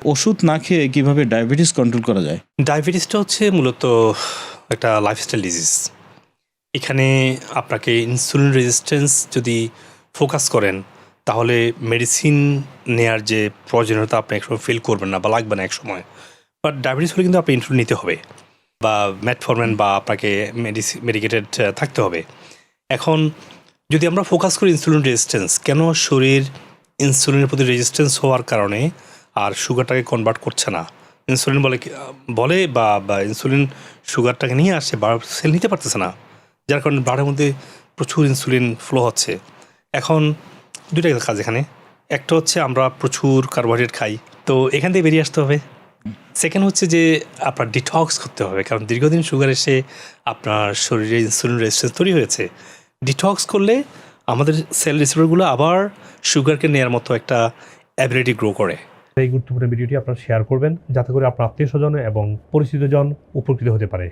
ওষুধ না খেয়ে কীভাবে ডায়াবেটিস কন্ট্রোল করা যায়? ডায়াবেটিসটা হচ্ছে মূলত একটা লাইফস্টাইল ডিজিজ এখানে আপনাকে ইনসুলিন রেজিস্ট্যান্স যদি ফোকাস করেন, তাহলে মেডিসিন নেয়ার যে প্রয়োজনীয়তা আপনি একসময় ফিল করবেন না বা লাগবে না একসময়। বাট ডায়াবেটিস হলে কিন্তু আপনি ইনসুলিন নিতে হবে বা ম্যাটফরম্যান বা আপনাকে মেডিসিন মেডিকেটেড থাকতে হবে। এখন যদি আমরা ফোকাস করি ইনসুলিন রেজিস্ট্যান্স কেন শরীর ইনসুলিনের প্রতি রেজিস্ট্যান্স হওয়ার কারণে আর সুগারটাকে কনভার্ট করছে না। ইনসুলিন বলে বলে বা ইনসুলিন সুগারটাকে নিয়ে আসছে, বা সেল নিতে পারতেছে না। যার কারণে ব্লাডের মধ্যে প্রচুর ইনসুলিন ফ্লো হচ্ছে। এখন দুইটা কাজ এখানে। একটা হচ্ছে আমরা প্রচুর কার্বোহাইড্রেট খাই। তো এখান থেকে বেরিয়ে আসতে হবে। সেকেন্ড হচ্ছে যে আপনার ডিটক্স করতে হবে। কারণ দীর্ঘদিন সুগার এসে আপনার শরীরে ইনসুলিন রেজিস্ট্যান্স তৈরি হয়েছে। ডিটক্স করলে আমাদের সেল রিসিভারগুলো আবার সুগারকে নেওয়ার মতো একটা অ্যাবিলিটি গ্রো করে। এই গুরুত্বপূর্ণ ভিডিওটি আপনারা শেয়ার করবেন, যাতে করে আপনার আত্মীয় স্বজন এবং পরিচিতজন উপকৃত হতে পারে।